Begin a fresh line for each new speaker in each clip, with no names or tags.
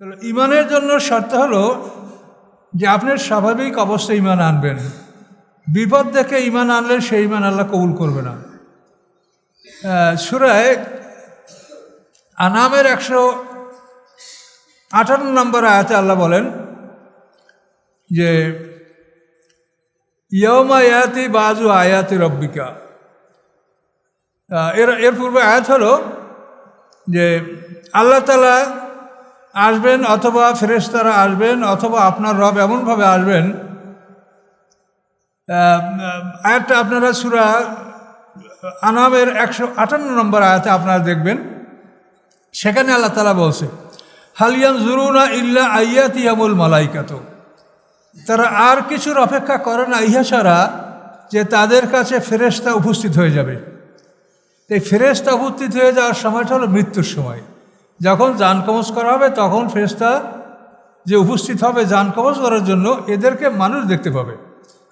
তাহলে ইমানের জন্য শর্ত হলো যে আপনার স্বাভাবিক অবস্থায় ইমান আনবেন। বিপদ দেখে ইমান আনলে সেই ইমান আল্লাহ কবুল করবে না। সুরায় আনামের একশো আঠান্ন নম্বর আয়াতে আল্লাহ বলেন যে ইয়মা ইয়াতি বাজু আয়াতি রব্বিকা। এর এর পূর্বে আয়াত হলো যে, আল্লাহ তালা আসবেন অথবা ফেরেশতারা আসবেন অথবা আপনার রব এমনভাবে আসবেন আয়াতটা আপনারা সুরা আনামের একশো আটান্ন নম্বর আয়াতে আপনারা দেখবেন। সেখানে আল্লাহ তালা বলছে হালিয়ান জুরুনা ইল্লা আইয়াতিয়ামুল মালাইকাত। তারা আর কিছুর অপেক্ষা করে না, ইহা ছাড়া যে তাদের কাছে ফেরেশতা উপস্থিত হয়ে যাবে। এই ফেরেশতা উপস্থিত হয়ে যাওয়ার সময়টা হলো মৃত্যুর সময়। যখন যান কবচ করা হবে, তখন ফেরেশতা যে উপস্থিত হবে যান কবচ করার জন্য এদেরকে মানুষ দেখতে পাবে।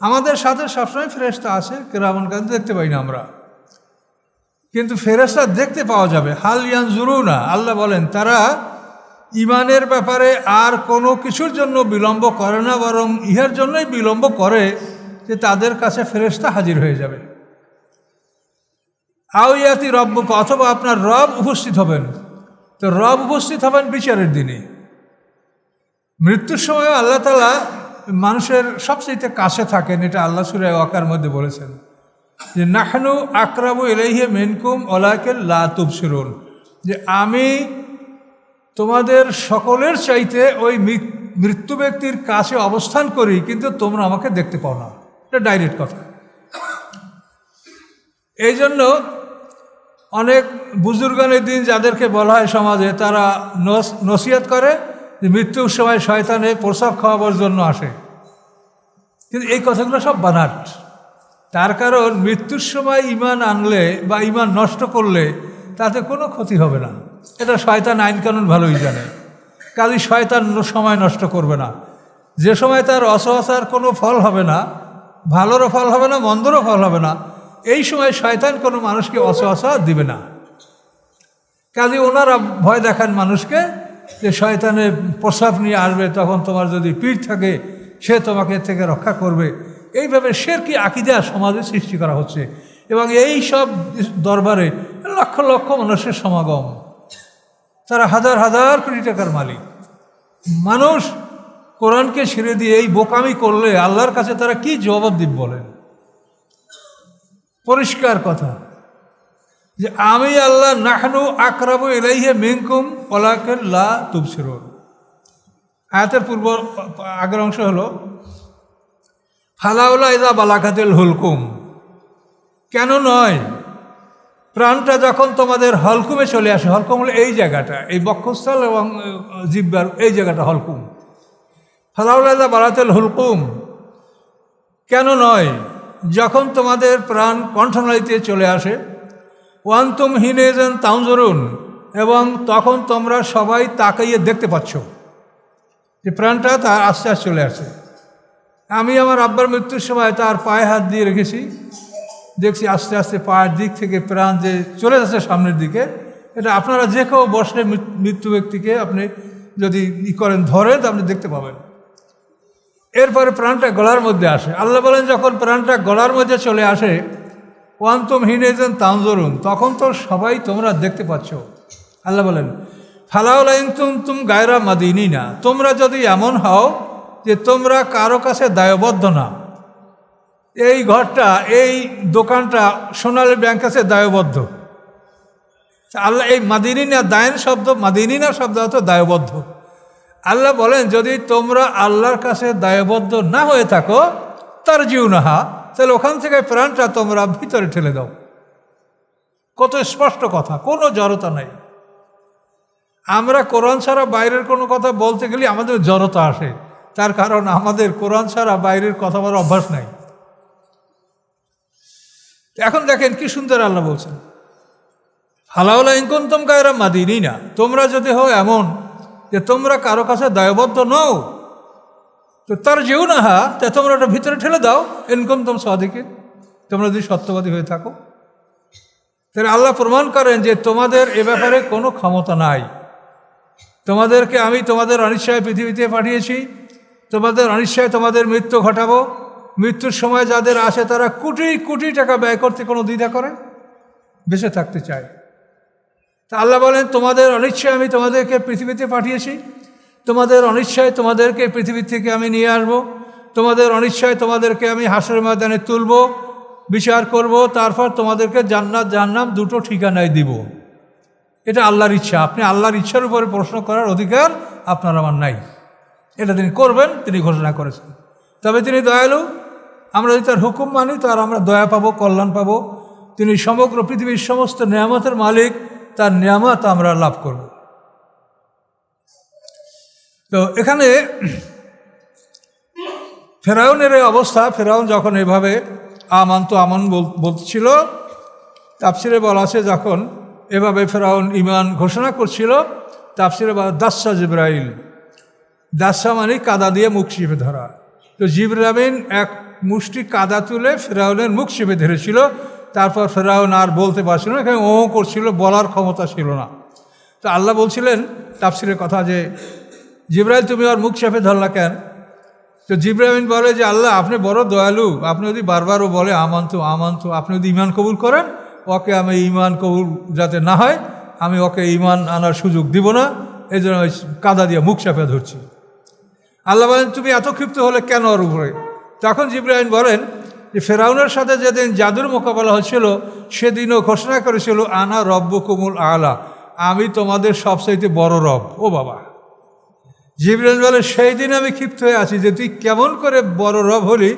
আমাদের সাথে সবসময় ফেরেশতা আছে কেরামন কান দেখতে পাই না আমরা। কিন্তু ফেরেশতা দেখতে পাওয়া যাবে। হাল ইয়ান জুরু না আল্লাহ বলেন, তারা ইমানের ব্যাপারে আর কোনো কিছুর জন্য বিলম্ব করে না, বরং ইহার জন্যই বিলম্ব করে যে তাদের কাছে ফেরেশতা হাজির হয়ে যাবে। আউয়াতি রব্বকে, অথবা আপনার রব উপস্থিত হবেন। তো রব উপস্থিত হবেন বিচারের দিনে। মৃত্যুর সময় আল্লাহ তালা মানুষের সবচেয়ে কাছে থাকেন, এটা আল্লাহ সুরে ওয়াকার মধ্যে বলেছেন। যে নাহনু আকরাবু এলাইহে মেনকুম ওলাকে লা তুবসিরুন যে আমি তোমাদের সকলের চাইতে ওই মৃত্যু ব্যক্তির কাছে অবস্থান করি, কিন্তু তোমরা আমাকে দেখতে পাও না। এটা ডাইরেক্ট কথা। এই জন্য অনেক বুজুর্গানের দিন যাদেরকে বলা হয় সমাজে, তারা নস- নসিহত করে যে মৃত্যুর সময় শয়তানে প্রসাব খাওয়াবার জন্য আসে। কিন্তু এই কথাগুলো সব বানাট। তার কারণ মৃত্যুর সময় ইমান আনলে বা ইমান নষ্ট করলে তাতে কোনো ক্ষতি হবে না। এটা শয়তান আইন কানুন ভালোই জানে। কাজে শয়তান সময় নষ্ট করবে না। যে সময় তার অসহসার কোনো ফল হবে না, ভালোরও ফল হবে না, মন্দরও ফল হবে না এই সময় শয়তান কোনো মানুষকে অসহসা দিবে না। কাজে ওনারা ভয় দেখান মানুষকে যে শয়তানে প্রস্রাব নিয়ে আসবে, তখন তোমার যদি পীর থাকে, সে তোমাকে থেকে রক্ষা করবে। এইভাবে শের কি আকিদা সমাজে সৃষ্টি করা হচ্ছে এবং এই সব দরবারে লক্ষ লক্ষ মানুষের সমাগম। তারা হাজার হাজার কোটি টাকার মালিক। মানুষ কোরআনকে ছেড়ে দিয়ে এই বোকামি করলে আল্লাহর কাছে তারা কি জবাব দিব বলেন? পরিষ্কার কথা। যে আমি আল্লাহ নাহনু আকরাবু এলাইহে মিনকুম ওলাকে লা তুবসিরুন। আয়াতের পূর্ব আগের অংশ হলো, ফালাউলা ইদা বালাকাতিল হুলকুম। কেন নয়? প্রাণটা যখন তোমাদের হলকুমে চলে আসে, হলকুম হলো এই জায়গাটা, এই বক্ষস্থল এবং জিব্বার এই জায়গাটা হলকুম। ফালাউলা ইদা বালাতেল হুলকুম। কেন নয়? যখন তোমাদের প্রাণ কণ্ঠনালীতে চলে আসে, ওয়ান্তুম হিনেজেন তাউজরুন এবং তখন তোমরা সবাই তাকাইয়ে দেখতে পাচ্ছ যে প্রাণটা তার আস্তে আস্তে চলে আসে। আমি আমার আব্বার মৃত্যুর সময় তার পায়ে হাত দিয়ে রেখেছি, দেখছি আস্তে আস্তে পায়ের দিক থেকে প্রাণ যে চলে যাচ্ছে সামনের দিকে, এটা আপনারা যে কেউ বসলে মৃত্যু ব্যক্তিকে আপনি যদি ই করেন ধরেন আপনি দেখতে পাবেন। এরপরে প্রাণটা গলার মধ্যে আসে। আল্লাহ বলেন, যখন প্রাণটা গলার মধ্যে চলে আসে, ওয়ান্তম হিনেজেন তাঞ্জরুন তখন তো সবাই তোমরা দেখতে পাচ্ছ। আল্লাহ বলেন ফালাউলাইন তুম তুম গায়রা মাদিনী না তোমরা যদি এমন হও যে তোমরা কারও কাছে দায়বদ্ধ না। এই ঘরটা, এই দোকানটা সোনালী ব্যাংক কাছে দায়বদ্ধ। আল্লাহ, এই মাদিনী না দায়ন শব্দ মাদিনী না শব্দ অর্থ দায়বদ্ধ। আল্লাহ বলেন, যদি তোমরা আল্লাহর কাছে দায়বদ্ধ না হয়ে থাকো তার জিউ নাহা তাহলে ওখান থেকে প্রাণটা তোমরা ভিতরে ঠেলে দাও। কত স্পষ্ট কথা, কোনো জড়তা নাই। আমরা কোরআন ছাড়া বাইরের কোনো কথা বলতে গেলে আমাদের জড়তা আসে, তার কারণ আমাদের কোরআন ছাড়া বাইরের কথা বলার অভ্যাস নাই। এখন দেখেন কি সুন্দর আল্লাহ বলছেন, হালাউলা ইনকুন্তম কায়রা মাদিনী না তোমরা যদি হও এমন যে তোমরা কারও কাছে দায়বদ্ধ নও। তো তার যেও না হা, তা তোমরা ওটা ভিতরে ঠেলে দাও ইনকম তোম সাদিকে। তোমরা যদি সত্যবাদী হয়ে থাকো। তাহলে আল্লাহ প্রমাণ করেন যে তোমাদের এ ব্যাপারে কোনো ক্ষমতা নাই। তোমাদেরকে আমি তোমাদের অনিশ্চয় পৃথিবীতে পাঠিয়েছি। তোমাদের অনিশ্চয় তোমাদের মৃত্যু ঘটাবো। মৃত্যুর সময় যাদের আসে তারা কোটি কোটি টাকা ব্যয় করতে কোনো দ্বিধা করে? বেঁচে থাকতে চায়। তা আল্লাহ বলেন, তোমাদের অনিচ্ছায় আমি তোমাদেরকে পৃথিবীতে পাঠিয়েছি। তোমাদের অনিচ্ছায় তোমাদেরকে পৃথিবী থেকে আমি নিয়ে আসব। তোমাদের অনিচ্ছায় তোমাদেরকে আমি হাসরের ময়দানে তুলব, বিচার করব। তারপর তোমাদেরকে জান্নাত জান্নাম দুটো ঠিকানায় দিব। এটা আল্লাহর ইচ্ছা। আপনি আল্লাহর ইচ্ছার উপরে প্রশ্ন করার অধিকার আপনার আমার নাই। এটা তিনি করবেন, তিনি ঘোষণা করেছেন। তবে তিনি দয়ালু। আমরা যদি তার হুকুম মানি, তার আমরা দয়া পাবো, কল্যাণ পাবো। তিনি সমগ্র পৃথিবীর সমস্ত নিয়ামতের মালিক। তার নিয়ামত আমরা লাভ করব। তো এখানে ফেরাউনের এই অবস্থা, ফেরাউন যখন এভাবে আমান তো আমন বল- বলছিল তাপসিরে বলা আছে যখন এভাবে ফেরাউন ইমান ঘোষণা করছিল তাপসিরে বলা দাসা জিব্রাইল। দাসা মানে কাদা দিয়ে মুখ চিপে ধরা। তো জিব্রামিন এক মুষ্টি কাদা তুলে ফেরাউনের মুখ চিপে ধরেছিল তারপর ফেরাউন আর বলতে পারছিল না, এখানে ও করছিল, বলার ক্ষমতা ছিল না। তো আল্লাহ বলছিলেন তাপসিরের কথা যে, জিব্রাইল, তুমি আর মুখ চেপে ধরলা কেন? তো জিব্রাহিম বলে যে, আল্লাহ, আপনি বড় দয়ালু, আপনি যদি বারবারও বলে, আমান্ত আমান্ত, আপনি যদি ইমান কবুল করেন, ওকে আমি ইমান কবুল যাতে না হয়, আমি ওকে ইমান আনার সুযোগ দিব না এই জন্য ওই কাদা দিয়ে মুখ চাপে ধরছি। আল্লাহ বলেন, তুমি এত ক্ষিপ্ত হলে কেন ওর উপরে? তখন জিব্রাহিম বলেন যে ফেরাউনের সাথে যেদিন জাদুর মোকাবেলা হচ্ছিল সেদিনও ঘোষণা করেছিল, আনা রব্ব কুমুল আলা, আমি তোমাদের সবচাইতে বড় রব। ও বাবা। জিব্রাইল বলে, সেই দিন আমি ক্ষিপ্ত হয়ে আছি যে তুই কেমন করে বড় রব হলি,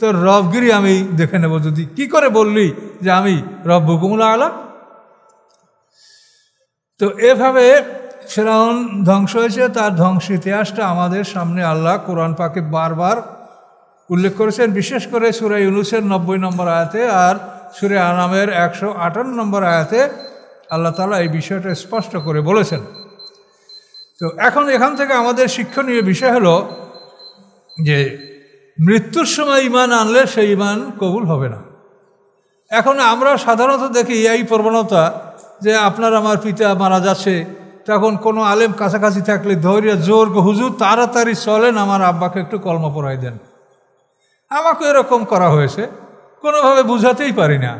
তোর রবগিরি আমি দেখে নেব। যদি কি করে বললি যে আমি রব হুকুমুল্লা আলা? তো এভাবে ফেরাউন ধ্বংস হয়েছে, তার ধ্বংস ইতিহাসটা আমাদের সামনে আল্লাহ কোরআন পাকে বারবার উল্লেখ করেছেন, বিশেষ করে সুরে ইউনুসের নব্বই নম্বর আয়াতে আর সুরে আনামের একশো আটান্ন নম্বর আয়াতে আল্লাহ তালা এই বিষয়টা স্পষ্ট করে বলেছেন। তো এখন এখান থেকে আমাদের শিক্ষণীয় বিষয় হলো যে মৃত্যুর সময় ইমান আনলে সেই ইমান কবুল হবে না। এখন আমরা সাধারণত দেখি এই প্রবণতা যে আপনার আমার পিতা মারা যাচ্ছে, তখন কোনো আলেম কাছাকাছি থাকলে ধৈর্য, জোর, হুজুর তাড়াতাড়ি চলেন, আমার আব্বাকে একটু কলম পড়াই দেন। আমাকে এরকম করা হয়েছে, কোনোভাবে বুঝাতেই পারি না।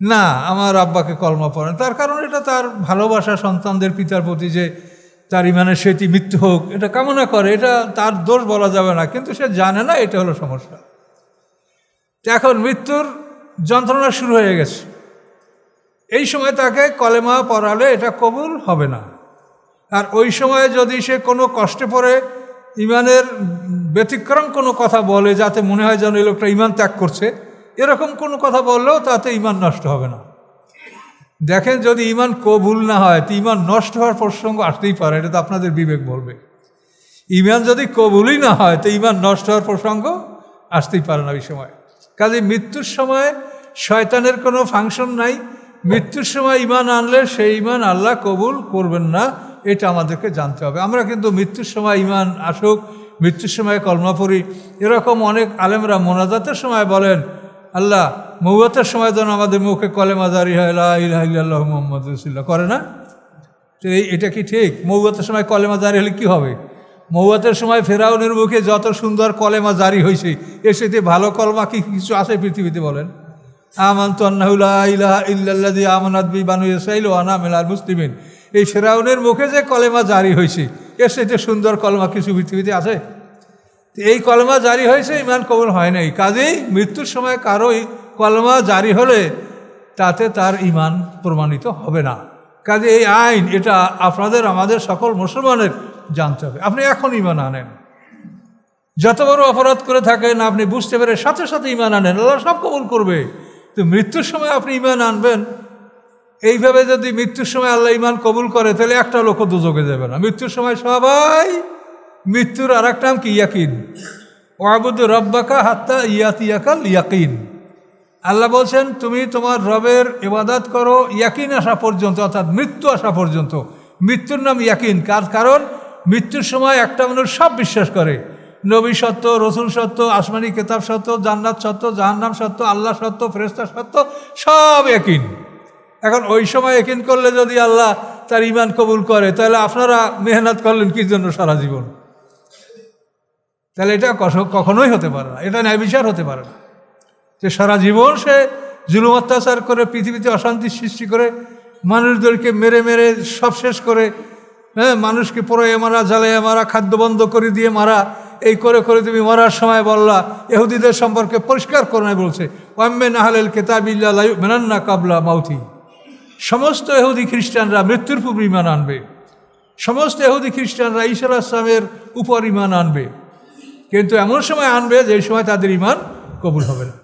না, আমার আব্বাকে কলমা পড়েন। তার কারণ এটা তার ভালোবাসা সন্তানদের পিতার প্রতি যে তার ইমানের সেটি মৃত্যু হোক, এটা কামনা করে, এটা তার দোষ বলা যাবে না, কিন্তু সে জানে না এটা হলো সমস্যা। এখন মৃত্যুর যন্ত্রণা শুরু হয়ে গেছে। এই সময় তাকে কলেমা পড়ালে এটা কবুল হবে না। আর ওই সময়ে যদি সে কোনো কষ্টে পড়ে, ইমানের ব্যতিক্রম কোনো কথা বলে যাতে মনে হয় যেন এই লোকটা ইমান ত্যাগ করছে। এরকম কোনো কথা বললেও তাতে ইমান নষ্ট হবে না। দেখেন যদি ইমান কবুল না হয়, তো ইমান নষ্ট হওয়ার প্রসঙ্গ আসতেই পারে, এটা তো আপনাদের বিবেক বলবে। ইমান যদি কবুলই না হয়, তো ইমান নষ্ট হওয়ার প্রসঙ্গ আসতেই পারে না ওই সময়। কাজে মৃত্যুর সময় শয়তানের কোনো ফাংশন নাই। মৃত্যুর সময় ইমান আনলে সেই ইমান আল্লাহ কবুল করবেন না, এটা আমাদেরকে জানতে হবে। আমরা কিন্তু মৃত্যুর সময় ইমান আসুক মৃত্যুর সময় কলমা পড়ি। এরকম অনেক আলেমরা মোনাজাতের সময় বলেন, আল্লাহ মৌয়াতের সময় যেন আমাদের মুখে কলেমা জারি হয় ইল্লাল্লাহু মুহাম্মাদুর করে না? তো এই, এটা কি ঠিক? মৌয়াতের সময় কলেমা জারি হলে কি হবে? মৌয়াতের সময় ফেরাউনের মুখে যত সুন্দর কলেমা জারি হয়েছে এর সাথে ভালো কলমা কি কিছু আছে পৃথিবীতে বলেন? আমানাত বি বানু ইসরাঈল ওয়া আনা মিনাল মুসলিমিন। এই ফেরাউনের মুখে যে কলেমা জারি হয়েছে এর সাথে সুন্দর কলমা কিছু পৃথিবীতে আছে। এই কলমা জারি হয়েছে, ইমান কবুল হয় নাই। কাজেই মৃত্যুর সময় কারোই কলমা জারি হলে তাতে তার ইমান প্রমাণিত হবে না। কাজে এই আইন, এটা আপনাদের, আমাদের সকল মুসলমানের জানতে হবে। আপনি এখন ইমান আনেন। যত বড় অপরাধ করে থাকেন, আপনি বুঝতে পেরে সাথে সাথে ইমান আনেন। আল্লাহ সব কবুল করবে। তো মৃত্যুর সময় আপনি ইমান আনবেন। এইভাবে যদি মৃত্যুর সময় আল্লাহ ইমান কবুল করে, তাহলে একটা লোক দুযোগে যাবে না। মৃত্যুর সময় সবাই, মৃত্যুর আর একটা নাম কি? ইয়াকিন। ওয়াবুদ রব্বাকা হাত্তা ইয়াত ইয়াকাল ইয়াকিন। আল্লাহ বলছেন, তুমি তোমার রবের ইবাদাত করো, ইয়াকিন আসা পর্যন্ত, অর্থাৎ মৃত্যু আসা পর্যন্ত। মৃত্যুর নাম ইয়াকিন। কার কারণ? মৃত্যুর সময় একটা মানুষ সব বিশ্বাস করে। নবী সত্য, রসুল সত্য, আসমানি কেতাব সত্য, জান্নাত সত্য, জাহান্নাম সত্য, আল্লাহ সত্য ফেরেস্তা সত্য, সব একিন এখন ওই সময় একিন করলে যদি আল্লাহ তার ইমান কবুল করে, তাহলে আপনারা মেহনত করলেন কি জন্য সারা জীবন? তাহলে এটা কখনোই হতে পারে না। এটা ন্যায় বিচার হতে পারে না। যে সারা জীবন সে জুলুম অত্যাচার করে, পৃথিবীতে অশান্তি সৃষ্টি করে, মানুষদেরকে মেরে মেরে সব শেষ করে হ্যাঁ মানুষকে পড়ে মারা জ্বালিয়ে মারা, খাদ্য বন্ধ করে দিয়ে মারা, এই করে করে তুমি মরার সময় বললা এহুদিদের সম্পর্কে পরিষ্কার করে বলছে, ওয়াম্মে নাহালেল কেতাবিল্লা মেনান্না কাবলা মাউথি সমস্ত এহুদি খ্রিস্টানরা মৃত্যুর পূর্বে ইমান আনবে। সমস্ত এহুদি খ্রিস্টানরা ঈশ্বর আসলামের উপর ইমান আনবে। কিন্তু এমন সময় আনবে যে সময় তাদের ইমান কবুল হবে না।